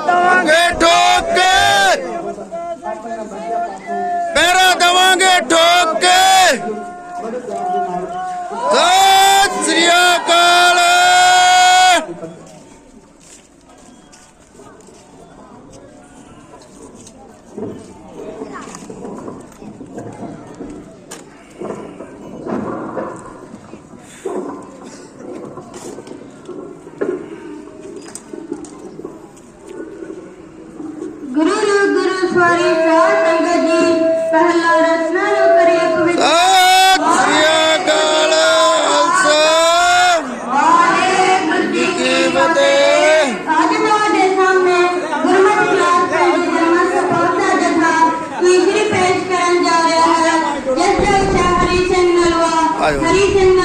ਦਵਾਂਗੇ ਠੋਕ। ਪੈਰਾ ਦਵਾਂਗੇ ਠੋਕ। 他一天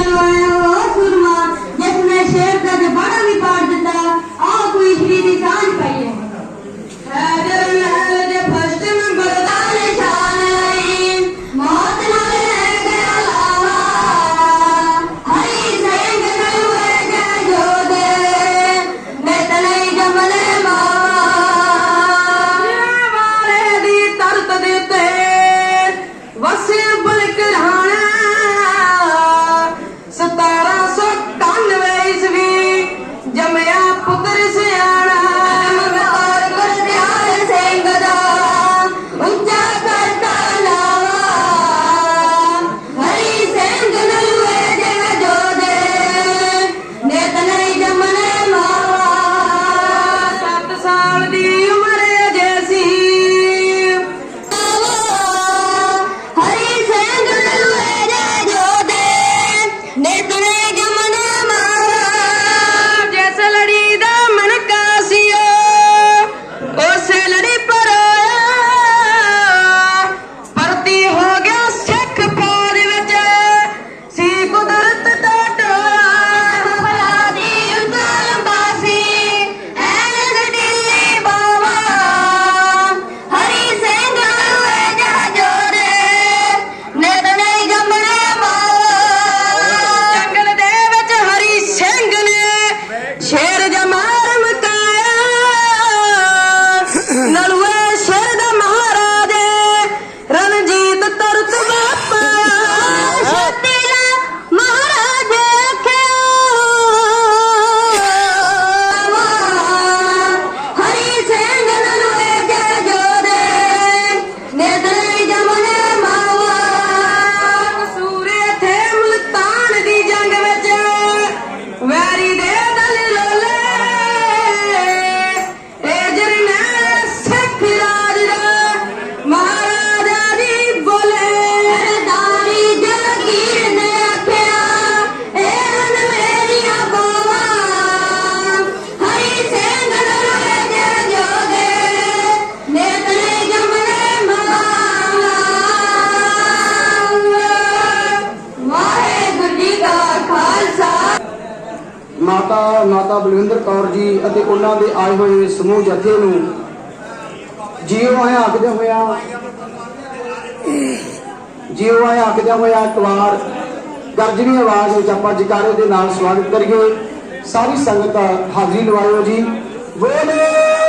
ਮਾਤਾ ਮਾਤਾ ਬਲਵਿੰਦਰ ਕੌਰ ਜੀ ਅਤੇ ਉਹਨਾਂ ਦੇ ਆਏ ਹੋਏ ਸਮੂਹ ਜਥੇ ਨੂੰ ਜੀਓ ਆਏ ਆਖਦੇ ਹੋਇਆ ਜੀਓ ਆਏ ਆਖਦੇ ਹੋਇਆ ਇੱਕ ਵਾਰ ਗਰਜਵੀਂ ਆਵਾਜ਼ ਵਿੱਚ ਆਪਾਂ ਜਕਾਰੇ ਦੇ ਨਾਲ ਸਵਾਗਤ ਕਰੀਏ। ਸਾਰੀ ਸੰਗਤ ਹਾਜ਼ਰੀ ਲਵਾਇਓ ਜੀ। ਬੋਲੇ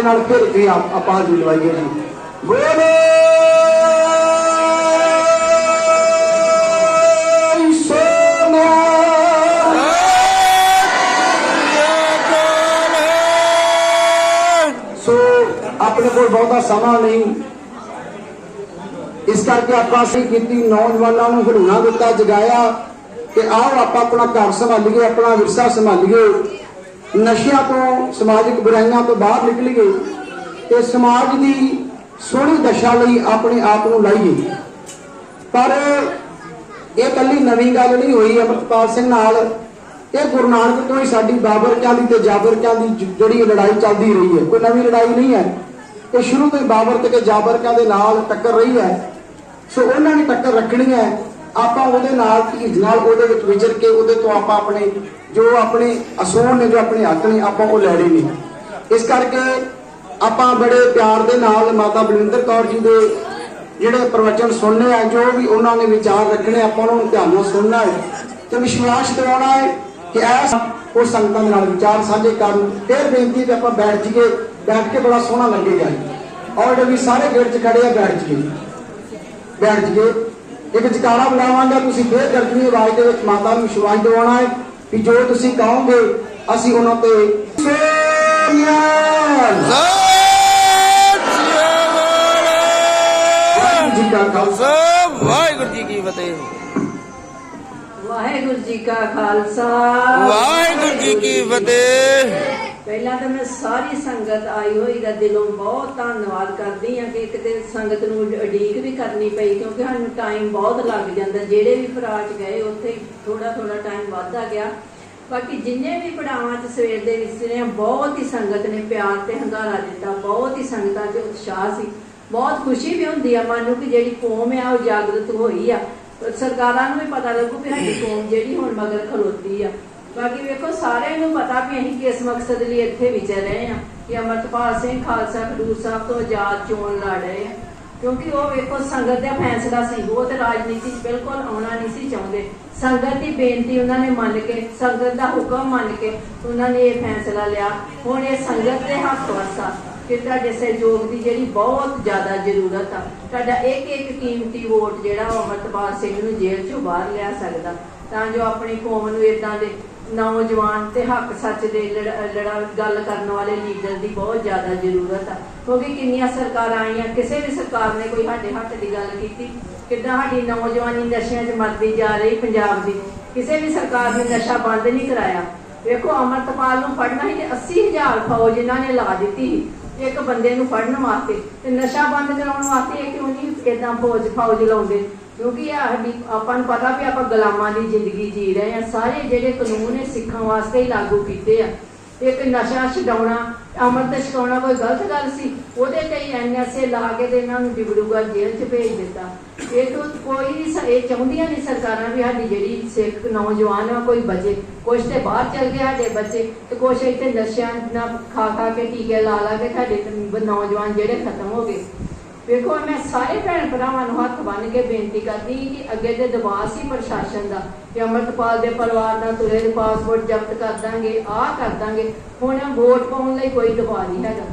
ਦੇ ਨਾਲ ਫਿਰ ਕੇ ਆਪਾਂ ਹਾਜ਼ਰੀ ਲਵਾਈਏ ਜੀ। ਬੋਲੇ! ਸੋ, ਆਪਣੇ ਕੋਲ ਬਹੁਤਾ ਸਮਾਂ ਨਹੀਂ। ਇਸ ਕਰਕੇ ਆਪਾਂ ਅਸੀਂ ਕੀਤੀ, ਨੌਜਵਾਨਾਂ ਨੂੰ ਹਲੂਣਾ ਦਿੱਤਾ, ਜਗਾਇਆ ਕਿ ਆਓ ਆਪਾਂ ਆਪਣਾ ਘਰ ਸੰਭਾਲੀਏ, ਆਪਣਾ ਵਿਰਸਾ ਸੰਭਾਲੀਏ। ਨਸ਼ਿਆਂ ਤੋਂ, ਸਮਾਜਿਕ ਬੁਰਾਈਆਂ ਤੋਂ ਬਾਹਰ ਨਿਕਲੀਏ ਤੇ ਸਮਾਜ ਦੀ ਸੋਹਣੀ ਦਸ਼ਾ ਲਈ ਆਪਣੇ ਆਪ ਨੂੰ ਲਾਈਏ ਪਰ ਇਹ ਕੱਲੀ ਨਵੀਂ ਗੱਲ ਨਹੀਂ ਹੋਈ, ਅਮਰਪਾਲ ਸਿੰਘ ਨਾਲ ਇਹ ਗੁਰੂ ਨਾਨਕ ਤੋਂ ਹੀ ਸਾਡੀ ਬਾਬਰ ਕਿਆਂ ਦੀ ਤੇ ਜਾਬਰ ਕਿਆਂ ਦੀ ਜਿਹੜੀ ਲੜਾਈ ਚੱਲਦੀ ਰਹੀ ਹੈ। ਕੋਈ ਨਵੀਂ ਲੜਾਈ ਨਹੀਂ ਹੈ। ਇਹ ਸ਼ੁਰੂ ਤੋਂ ਹੀ ਬਾਬਰ ਤੇ ਕਿ ਜਾਬਰ ਕਿਆਂ ਦੇ ਨਾਲ ਟੱਕਰ ਰਹੀ ਹੈ। ਸੋ ਉਹਨਾਂ ਨੇ ਟੱਕਰ ਰੱਖਣੀ ਹੈ। ਆਪਾਂ ਉਹਦੇ ਨਾਲ ਧੀਜ ਨਾਲ ਉਹਦੇ ਵਿੱਚ ਵਿਚਰ ਕੇ ਉਹਦੇ ਤੋਂ ਆਪਾਂ ਆਪਣੇ, ਜੋ ਆਪਣੇ ਅਸੂਲ ਨੇ, ਜੋ ਆਪਣੇ ਹੱਕ ਨੇ, ਆਪਾਂ ਉਹ ਲੈਣੇ ਨੇ। ਇਸ ਕਰਕੇ ਆਪਾਂ ਬੜੇ ਪਿਆਰ ਦੇ ਨਾਲ ਮਾਤਾ ਬਲਵਿੰਦਰ ਕੌਰ ਜੀ ਦੇ ਜਿਹੜੇ ਪ੍ਰਵਚਨ ਸੁਣਨੇ ਆ, ਜੋ ਵੀ ਉਹਨਾਂ ਨੇ ਵਿਚਾਰ ਰੱਖਣੇ, ਆਪਾਂ ਉਹਨਾਂ ਨੂੰ ਧਿਆਨ ਨਾਲ ਸੁਣਨਾ ਹੈ ਤੇ ਵਿਸ਼ਵਾਸ ਦਿਵਾਉਣਾ ਹੈ ਕਿ ਐਸ ਉਹ ਸੰਗਤਾਂ ਦੇ ਨਾਲ ਵਿਚਾਰ ਸਾਂਝੇ ਕਰਨ। ਫਿਰ ਬੇਨਤੀ ਕਿ ਆਪਾਂ ਬੈਠ ਜੀਏ, ਬੈਠ ਕੇ ਬੜਾ ਸੋਹਣਾ ਲੱਗੇਗਾ ਔਰ ਵੀ ਸਾਰੇ ਗੇਟ 'ਚ ਖੜੇ ਆ, ਬੈਠ ਜੀਏ। ਬੈਠ ਜੀਏ। ਇੱਕ ਜਕਾਰਾ ਬੁਲਾਵਾਂਗਾ ਤੁਸੀਂ ਫੇਰ ਗਰਜਨੀ ਆਵਾਜ਼ ਦੇ ਵਿੱਚ ਮਾਤਾ ਨੂੰ ਵਿਸ਼ਵਾਸ ਦਿਵਾਉਣਾ ਹੈ ਕਿ ਜੋ ਤੁਸੀਂ ਕਹੋਗੇ ਅਸੀਂ ਉਹਨਾਂ ਤੇ ਸੋਨੀਆ ਵਾਹਿਗੁਰੂ ਜੀ ਕੀ ਫਤਿਹ ਵਾਹਿਗੁਰੂ ਜੀ ਕਾ ਖਾਲਸਾ। ਵਾਹਿਗੁਰੂ ਜੀ ਕੀ ਫਤਿਹ। ਪਹਿਲਾਂ ਤਾਂ ਮੈਂ ਸਾਰੀ ਸੰਗਤ ਆਈ ਹੋਈ ਦਾ ਦਿਲੋਂ ਬਹੁਤ ਧੰਨਵਾਦ ਕਰਦੀ ਹਾਂ ਕਿ ਕਿਤੇ ਸੰਗਤ ਨੂੰ ਉਡੀਕ ਵੀ ਕਰਨੀ ਪਈ, ਕਿਉਂਕਿ ਸਾਨੂੰ ਟਾਈਮ ਬਹੁਤ ਲੱਗ ਜਾਂਦਾ। ਜਿਹੜੇ ਵੀ ਫਰਾਜ ਗਏ, ਉੱਥੇ ਥੋੜਾ ਥੋੜਾ ਟਾਈਮ ਵੱਧਦਾ ਗਿਆ। ਬਾਕੀ ਜਿੰਨੇ ਵੀ ਪੜਾਵਾਂ 'ਚ ਸਵੇਰ ਦੇ ਵਿਸਰੇ ਆ ਬਹੁਤ ਹੀ ਸੰਗਤ ਨੇ ਪਿਆਰ ਤੇ ਹੰਗਾਰਾ ਦਿੱਤਾ। ਬਹੁਤ ਹੀ ਸੰਗਤਾਂ 'ਚ ਉਤਸ਼ਾਹ ਸੀ। ਬਹੁਤ ਖੁਸ਼ੀ ਵੀ ਹੁੰਦੀ ਆ ਮਨ ਨੂੰ ਕਿ ਜਿਹੜੀ ਕੌਮ ਆ, ਉਹ ਜਾਗਰਤ ਹੋਈ ਆ। ਸਰਕਾਰਾਂ ਨੂੰ ਵੀ ਪਤਾ ਲੱਗੂ ਕਿ ਸਾਡੀ ਕੌਮ ਜਿਹੜੀ ਹੁਣ ਮਗਰ ਖਲੋਤੀ ਆ। ਬਾਕੀ ਵੇਖੋ, ਸਾਰਿਆਂ ਨੂੰ ਪਤਾ ਵੀ ਅਸੀਂ ਕਿਸ ਮਕਸਦ ਲਈ ਇੱਥੇ ਵਿਚਰ ਰਹੇ ਆ ਕਿ ਅਮਰਤਪਾਲ ਸਿੰਘ ਖਾਲਸਾ ਖਡੂਰ ਸਾਹਿਬ ਤੋਂ ਆਜ਼ਾਦ ਚੋਣ ਲੜ ਰਹੇ ਆ। ਕਿਉਂਕਿ ਉਹ ਵੇਖੋ, ਸੰਗਤ ਦਾ ਫੈਸਲਾ ਸੀ, ਉਹ ਤੇ ਰਾਜਨੀਤੀ 'ਚ ਬਿਲਕੁਲ ਆਉਣਾ ਨਹੀਂ ਸੀ ਚਾਹੁੰਦੇ। ਸੰਗਤ ਦੀ ਬੇਨਤੀ ਉਹਨਾਂ ਨੇ ਮੰਨ ਕੇ, ਸੰਗਤ ਦਾ ਹੁਕਮ ਮੰਨ ਕੇ ਉਹਨਾਂ ਨੇ ਇਹ ਫੈਸਲਾ ਲਿਆ। ਹੁਣ ਇਹ ਸੰਗਤ ਦੇ ਹੱਥ ਵਸਾ ਕਿ ਤੁਹਾਡੇ ਸਹਿਯੋਗ ਦੀ ਜਿਹੜੀ ਬਹੁਤ ਜ਼ਿਆਦਾ ਜ਼ਰੂਰਤ ਆ, ਤੁਹਾਡਾ ਇੱਕ ਇੱਕ ਕੀਮਤੀ ਵੋਟ ਜਿਹੜਾ ਉਹ ਅਮਰਤਪਾਲ ਸਿੰਘ ਨੂੰ ਜੇਲ੍ਹ ਚੋਂ ਬਾਹਰ ਲਿਆ ਸਕਦਾ। ਤਾਂ ਜੋ ਆਪਣੀ ਕੌਮ ਨੂੰ ਇਦਾਂ ਦੇ ਨੌਜਵਾਨ ਤੇ ਹੱਕ ਸੱਚ ਦੇ ਲੜਾ ਗੱਲ ਕਰਨ ਵਾਲੇ ਲੀਡਰ ਦੀ ਬਹੁਤ ਜ਼ਿਆਦਾ ਜ਼ਰੂਰਤ ਆ। ਕਿਉਂਕਿ ਕਿੰਨੀਆਂ ਸਰਕਾਰਾਂ ਆਈਆਂ, ਕਿਸੇ ਵੀ ਸਰਕਾਰ ਨੇ ਕੋਈ ਸਾਡੇ ਹੱਕ ਦੀ ਗੱਲ ਕੀਤੀ, ਕਿੱਦਾਂ ਸਾਡੀ ਨੌਜਵਾਨੀ ਨਸ਼ਿਆਂ 'ਚ ਮਰਦੀ ਜਾ ਰਹੀ ਪੰਜਾਬ ਦੀ, ਕਿਸੇ ਵੀ ਸਰਕਾਰ ਨੇ ਨਸ਼ਾ ਬੰਦ ਨਹੀਂ ਕਰਾਇਆ। ਵੇਖੋ ਅਮਰਤਪਾਲ ਨੂੰ ਫੜਨਾ ਹੀ ਤੇ 80000 ਫੌਜ ਇਹਨਾਂ ਨੇ ਲਾ ਦਿੱਤੀ ਸੀ। ਇੱਕ ਬੰਦੇ ਨੂੰ ਫੜਨ ਵਾਸਤੇ ਤੇ ਨਸ਼ਾ ਬੰਦ ਕਰਾਉਣ ਵਾਸਤੇ ਇਹ ਕਿਉਂ ਨਹੀਂ ਇਦਾਂ ਫੌਜ ਫੌਜ ਲਾਉਂਦੇ? ਕਿਉਂਕਿ ਇਹ ਸਾਡੀ ਆਪਾਂ ਨੂੰ ਪਤਾ ਵੀ ਆਪਾਂ ਗੁਲਾਮਾਂ ਦੀ ਜ਼ਿੰਦਗੀ ਜੀ ਰਹੇ ਆ ਸਾਰੇ ਜਿਹੜੇ ਕਾਨੂੰਨ ਇਹ ਸਿੱਖਾਂ ਵਾਸਤੇ ਹੀ ਲਾਗੂ ਕੀਤੇ ਆ। ਇੱਕ ਨਸ਼ਾ ਛਡਾਉਣਾ ਅਮਰਤ ਛਡਾਉਣਾ ਕੋਈ ਗਲਤ ਗੱਲ ਸੀ? ਉਹਦੇ ਤੇ ਐਨਐਸਏ ਲਾ ਕੇ ਤੇ ਇਹਨਾਂ ਨੂੰ ਡਿਬੜੂਗੜ੍ਹ ਜੇਲ੍ਹ 'ਚ ਭੇਜ ਦਿੱਤਾ। ਇਹ ਤੋਂ ਕੋਈ ਨਹੀਂ ਸ- ਇਹ ਚਾਹੁੰਦੀਆਂ ਨਹੀਂ ਸਰਕਾਰਾਂ ਵੀ ਸਾਡੀ ਜਿਹੜੀ ਸਿੱਖ ਨੌਜਵਾਨ ਆ, ਕੋਈ ਬਚੇ। ਕੁਛ ਤੇ ਬਾਹਰ ਚਲ ਗਏ ਸਾਡੇ ਬੱਚੇ ਤੇ ਕੁਛ ਇੱਥੇ ਨਸ਼ਿਆਂ ਨਾਲ ਖਾ ਖਾ ਕੇ ਟੀਕੇ ਲਾ ਲਾ ਕੇ ਸਾਡੇ ਤੇ ਨੌਜਵਾਨ ਜਿਹੜੇ ਖਤਮ ਹੋ ਗਏ। ਵੇਖੋ ਮੈਂ ਸਾਰੇ ਭੈਣ ਭਰਾਵਾਂ ਨੂੰ ਹੱਥ ਬੰਨ ਕੇ ਬੇਨਤੀ ਕਰਦੀ ਕਿ ਅੱਗੇ ਦੇ ਦਬਾਅ ਸੀ ਪ੍ਰਸ਼ਾਸਨ ਦਾ ਕਿ ਅਮਰਤਪਾਲ ਦੇ ਪਰਿਵਾਰ ਨਾਲ ਤੁਰੇ ਦੇ ਪਾਸਪੋਰਟ ਜ਼ਬਤ ਕਰ ਦਾਂਗੇ ਆਹ ਕਰ ਦਾਂਗੇ। ਹੁਣ ਵੋਟ ਪਾਉਣ ਲਈ ਕੋਈ ਦਬਾਅ ਨਹੀਂ ਹੈਗਾ।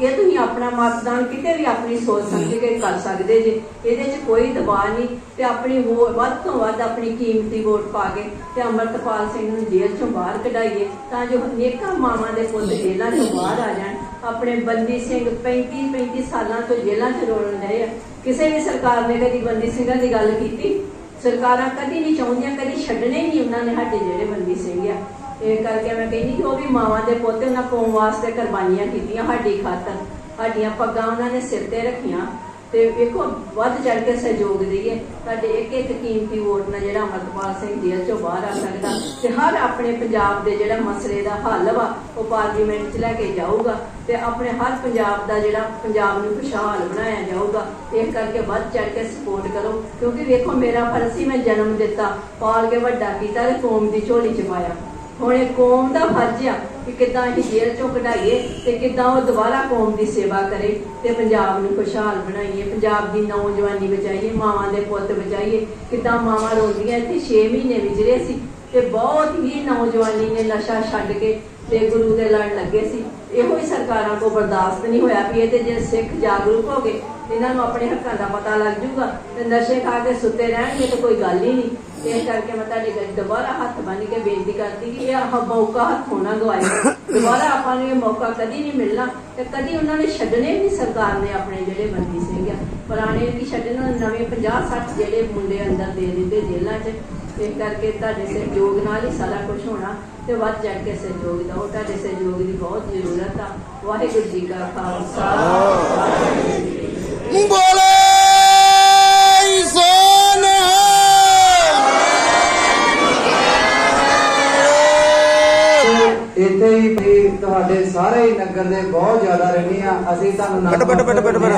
ਇਹ ਤੁਸੀਂ ਆਪਣਾ ਮਤਦਾਨ ਕਿਤੇ ਵੀ ਆਪਣੀ ਸੋਚ ਸਮਝ ਕੇ ਕਰ ਸਕਦੇ ਜੇ। ਇਹਦੇ 'ਚ ਕੋਈ ਦਬਾਅ ਨਹੀਂ ਤੇ ਆਪਣੀ ਵੱਧ ਤੋਂ ਵੱਧ ਆਪਣੀ ਕੀਮਤੀ ਵੋਟ ਪਾ ਕੇ ਤੇ ਅਮਰਤਪਾਲ ਸਿੰਘ ਨੂੰ ਜੇਲ੍ਹ ਚੋਂ ਬਾਹਰ ਕਢਾਈਏ ਤਾਂ ਜੋ ਅਨੇਕਾਂ ਮਾਵਾਂ ਦੇ ਪੁੱਤ ਜੇਲ੍ਹਾਂ ਚੋਂ ਬਾਹਰ ਆ ਜਾਣ। ਆਪਣੇ ਬੰਦੀ ਸਿੰਘ 35 35 ਸਾਲਾਂ ਤੋਂ ਜੇਲ੍ਹਾਂ 'ਚ ਰੋਲਣ ਰਹੇ ਆ। ਕਿਸੇ ਵੀ ਸਰਕਾਰ ਨੇ ਕਦੀ ਬੰਦੀ ਸਿੰਘਾਂ ਦੀ ਗੱਲ ਕੀਤੀ? ਸਰਕਾਰਾਂ ਕਦੀ ਨਹੀਂ ਚਾਹੁੰਦੀਆਂ, ਕਦੀ ਛੱਡਣੇ ਨਹੀਂ ਉਹਨਾਂ ਨੇ ਸਾਡੇ ਜਿਹੜੇ ਬੰਦੀ ਸਿੰਘ ਆ। ਇਹ ਕਰਕੇ ਮੈਂ ਕਹਿੰਦੀ ਕਿ ਉਹ ਵੀ ਮਾਵਾਂ ਦੇ ਪੁੱਤ, ਉਹਨਾਂ ਕੌਮ ਵਾਸਤੇ ਕੁਰਬਾਨੀਆਂ ਕੀਤੀਆਂ ਸਾਡੀ ਖਾਤਰ। ਸਾਡੀਆਂ ਪੱਗਾਂ ਉਹਨਾਂ ਨੇ ਸਿਰ ਤੇ ਰੱਖੀਆਂ। ਤੇ ਵੇਖੋ, ਵੱਧ ਚੜ ਕੇ ਸਹਿਯੋਗ ਦਈਏ ਸਾਡੇ ਇੱਕ ਇੱਕ ਕੀਮਤੀ ਵੋਟ ਨਾਲ ਜਿਹੜਾ ਅਮਰਪਾਲ ਸਿੰਘ ਜੇਲ੍ਹ ਚੋਂ ਬਾਹਰ ਆ ਸਕਦਾ ਤੇ ਹਰ ਆਪਣੇ ਪੰਜਾਬ ਦੇ ਜਿਹੜਾ ਮਸਲੇ ਦਾ ਹੱਲ ਵਾ, ਉਹ ਪਾਰਲੀਮੈਂਟ 'ਚ ਲੈ ਕੇ ਜਾਊਗਾ ਤੇ ਆਪਣੇ ਹਰ ਪੰਜਾਬ ਦਾ ਜਿਹੜਾ ਪੰਜਾਬ ਨੂੰ ਖੁਸ਼ਹਾਲ ਬਣਾਇਆ ਜਾਊਗਾ ਇਸ ਕਰਕੇ ਵੱਧ ਚੜ ਕੇ ਸਪੋਰਟ ਕਰੋ। ਕਿਉਂਕਿ ਵੇਖੋ, ਮੇਰਾ ਫਰਜ਼ ਸੀ ਮੈਂ ਜਨਮ ਦਿੱਤਾ, ਪਾਲ ਕੇ ਵੱਡਾ ਕੀਤਾ ਤੇ ਕੌਮ ਦੀ ਝੋਲੀ 'ਚ ਪਾਇਆ। ਹੁਣ ਇਹ ਕੌਮ ਦਾ ਫਰਜ਼ ਆ ਕਿ ਕਿੱਦਾਂ ਅਸੀਂ ਜੇਲ੍ਹ ਚੋਂ ਕਢਾਈਏ ਤੇ ਕਿੱਦਾਂ ਉਹ ਦੁਬਾਰਾ ਕੌਮ ਦੀ ਸੇਵਾ ਕਰੇ ਤੇ ਪੰਜਾਬ ਨੂੰ ਖੁਸ਼ਹਾਲ ਬਣਾਈਏ, ਪੰਜਾਬ ਦੀ ਨੌਜਵਾਨੀ ਬਚਾਈਏ, ਮਾਵਾਂ ਦੇ ਪੁੱਤ ਬਚਾਈਏ। ਕਿੱਦਾਂ ਮਾਵਾਂ ਰੋਂਦੀਆਂ ਇੱਥੇ? 6 ਮਹੀਨੇ ਵਿਚਰੇ ਸੀ ਤੇ ਬਹੁਤ ਹੀ ਨੌਜਵਾਨੀ ਨੇ ਨਸ਼ਾ ਛੱਡ ਕੇ ਤੇ ਗੁਰੂ ਦੇ ਲੜ ਲੱਗੇ ਸੀ। ਇਹੋ ਹੀ ਸਰਕਾਰਾਂ ਕੋ ਬਰਦਾਸ਼ਤ ਨਹੀਂ ਹੋਇਆ ਵੀ ਇਹ ਤੇ ਜੇ ਸਿੱਖ ਜਾਗਰੂਕ ਹੋ ਗਏ, ਇਹਨਾਂ ਨੂੰ ਆਪਣੇ ਹੱਕਾਂ ਦਾ ਪਤਾ ਲੱਗ ਜੂਗਾ ਤੇ ਨਸ਼ੇ ਖਾ ਕੇ ਸੁੱਤੇ ਰਹਿਣਗੇ ਤੇ ਕੋਈ ਗੱਲ ਹੀ ਨਹੀਂ। ਇਸ ਕਰਕੇ ਮੈਂ ਤੁਹਾਡੇ ਅੱਗੇ ਦੁਬਾਰਾ ਹੱਥ ਬੰਨ ਕੇ ਬੇਨਤੀ ਕਰਦੀ ਕਿ ਇਹ ਮੌਕਾ ਹੱਥੋਂ ਨਾ ਗਵਾਇਓ ਦੁਬਾਰਾ ਆਪਾਂ ਨੂੰ ਇਹ ਮੌਕਾ ਕਦੀ ਨਹੀਂ ਮਿਲਣਾ ਤੇ ਕਦੀ ਉਹਨਾਂ ਨੇ ਛੱਡਣੇ ਨਹੀਂ ਸਰਕਾਰ ਨੇ ਆਪਣੇ ਜਿਹੜੇ ਬੰਦੀ ਸਿੰਘ ਆ। ਪੁਰਾਣੇ ਵੀ ਛੱਡਣ ਨਵੇਂ 50 60 ਜਿਹੜੇ ਮੁੰਡੇ ਅੰਦਰ ਦੇ ਦਿੱਤੇ ਜੇਲ੍ਹਾਂ 'ਚ। ਇਸ ਕਰਕੇ ਤੁਹਾਡੇ ਸਹਿਯੋਗ ਨਾਲ ਹੀ ਸਾਰਾ ਕੁਝ ਹੋਣਾ ਤੇ ਵੱਧ ਚੜ ਕੇ ਸਹਿਯੋਗ ਦਿਓ। ਤੁਹਾਡੇ ਸਹਿਯੋਗ ਦੀ ਬਹੁਤ ਜ਼ਰੂਰਤ ਆ। ਵਾਹਿਗੁਰੂ ਜੀ ਕਾ ਖਾਲਸਾ। ਬੋਲੇ। ਸੋਨਾ ਇੱਥੇ ਹੀ ਵੀ ਤੁਹਾਡੇ ਸਾਰੇ ਹੀ ਨਗਰ ਦੇ ਬਹੁਤ ਜ਼ਿਆਦਾ ਰਹਿੰਦੇ ਆ ਅਸੀਂ ਤੁਹਾਨੂੰ ਬਟ, but, but, but, but.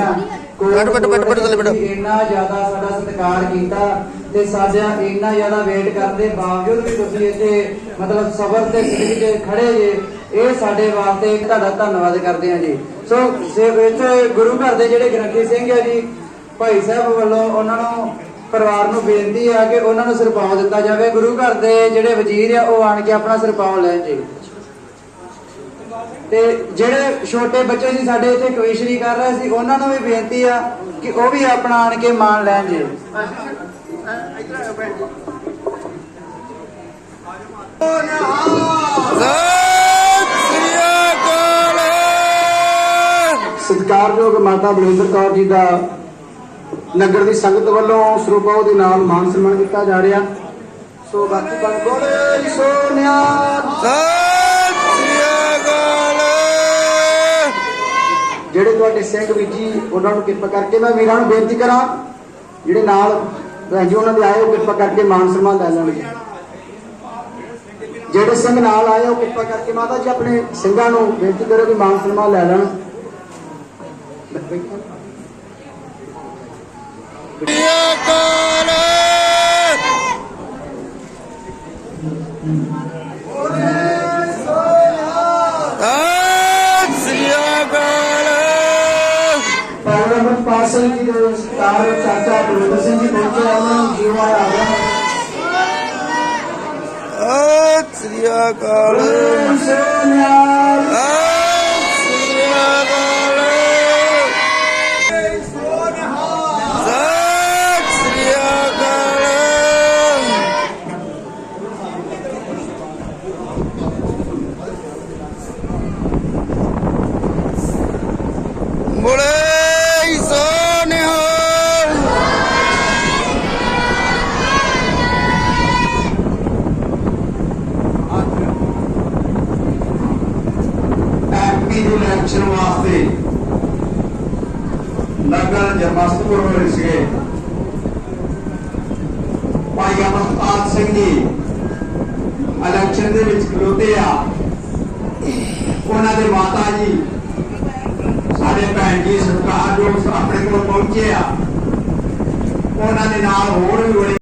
But, but, but, ਬਟ, ਥੱਲੇ ਬਟ। ਇੰਨਾ ਜ਼ਿਆਦਾ ਸਾਡਾ ਸਤਿਕਾਰ ਕੀਤਾ ਤੇ ਸਾਡਾ ਇੰਨਾ ਜ਼ਿਆਦਾ ਵੇਟ ਕਰਨ ਦੇ ਬਾਵਜੂਦ ਵੀ ਤੁਸੀਂ ਇੱਥੇ ਮਤਲਬ ਸਬਰ ਤੇ ਸਿੱਖ ਕੇ ਖੜੇ ਜੇ ਇਹ ਸਾਡੇ ਵਾਸਤੇ ਤੁਹਾਡਾ ਧੰਨਵਾਦ ਕਰਦੇ ਹਾਂ ਜੀ ਸੋ ਸੇ- ਇੱਥੇ ਗੁਰੂ ਘਰ ਦੇ ਜਿਹੜੇ ਗ੍ਰੰਥੀ ਸਿੰਘ ਹੈ ਜੀ ਭਾਈ ਸਾਹਿਬ ਵੱਲੋਂ ਉਹਨਾਂ ਨੂੰ ਪਰਿਵਾਰ ਨੂੰ ਬੇਨਤੀ ਆ ਕਿ ਉਹਨਾਂ ਨੂੰ ਸਰਪਾਉ ਦਿੱਤਾ ਜਾਵੇ ਗੁਰੂ ਘਰ ਦੇ ਜਿਹੜੇ ਵਜ਼ੀਰ ਆ ਉਹ ਆਣ ਕੇ ਆਪਣਾ ਸਰਪਾਉ ਲੈਣ ਜੀ ਤੇ ਜਿਹੜੇ ਛੋਟੇ ਬੱਚੇ ਸੀ ਸਾਡੇ ਇੱਥੇ ਕਵੀਸ਼ਰੀ ਕਰ ਰਹੇ ਸੀ, ਉਹਨਾਂ ਨੂੰ ਵੀ ਬੇਨਤੀ ਆ ਕਿ ਉਹ ਵੀ ਆਪਣਾ ਆਣ ਕੇ ਮਾਣ ਲੈਣ ਜੀ। ਸਤਿਕਾਰਯੋਗ ਮਾਤਾ ਬਲਵਿੰਦਰ ਕੌਰ ਜੀ ਦਾ ਨਗਰ ਦੀ ਸੰਗਤ ਵੱਲੋਂ ਸਰੂਪਾਉ ਦੇ ਨਾਲ ਮਾਨ ਸਨਮਾਨ ਕੀਤਾ ਜਾ ਰਿਹਾ। ਸੋ ਬਾਕੀ ਪੰਗ ਬੋਲੇ ਸੋਨਿਆ ਜਿਹੜੇ ਤੁਹਾਡੇ ਸਿੰਘ ਵੀਰ ਜੀ, ਉਹਨਾਂ ਨੂੰ ਕਿਰਪਾ ਕਰਕੇ ਮੈਂ ਵੀਰਾਂ ਨੂੰ ਬੇਨਤੀ ਕਰਾਂ, ਜਿਹੜੇ ਨਾਲ ਭੈਣ ਜੀ, ਉਹਨਾਂ ਦੇ ਆਏ, ਉਹ ਕਿਰਪਾ ਕਰਕੇ ਮਾਨ ਸਨਮਾਨ ਲੈ ਲੈਣਗੇ ਜਿਹੜੇ ਸਿੰਘ ਨਾਲ ਆਏ, ਉਹ ਕਿਰਪਾ ਕਰਕੇ ਮਾਤਾ ਜੀ ਆਪਣੇ ਸਿੰਘਾਂ ਨੂੰ ਬੇਨਤੀ ਕਰੋ ਕਿ ਮਾਨ ਸਨਮਾਨ ਲੈ ਲੈਣ। ਸ੍ਰੀ ਅਕਾਲ ਪਾਰਲੀਮੈਂਟ ਪਾਸਲ ਜੀ ਦੇ ਸਤਾਰ ਚਾਚਾ ਬਲਵਿੰਦਰ ਸਿੰਘ ਜੀ ਪਹੁੰਚੇ ਆ, ਉਹਨਾਂ ਨੂੰ ਜੀਵਾ ਆ ਗਿਆ ਸਤਿ ਸ੍ਰੀ ਅਕਾਲ ਸੋਨਿਆ ਐਮਪੀ ਵਾਸਤੇ ਨਗਰ ਜਮਸਤਪੁਰ ਹੋਏ ਸੀਗੇ ਭਾਈ ਅਮਰਪਾਲ ਸਿੰਘ ਜੀ ਇਲੈਕਸ਼ਨ ਦੇ ਵਿੱਚ ਖਲੋਤੇ ਆ। ਉਹਨਾਂ ਦੇ ਮਾਤਾ ਜੀ, ਸਾਡੇ ਭੈਣ ਜੀ ਸਰਕਾਰ ਜੋ ਆਪਣੇ ਕੋਲ ਪਹੁੰਚੇ ਆ, ਉਹਨਾਂ ਦੇ ਨਾਲ ਹੋਰ ਵੀ ਬੜੇ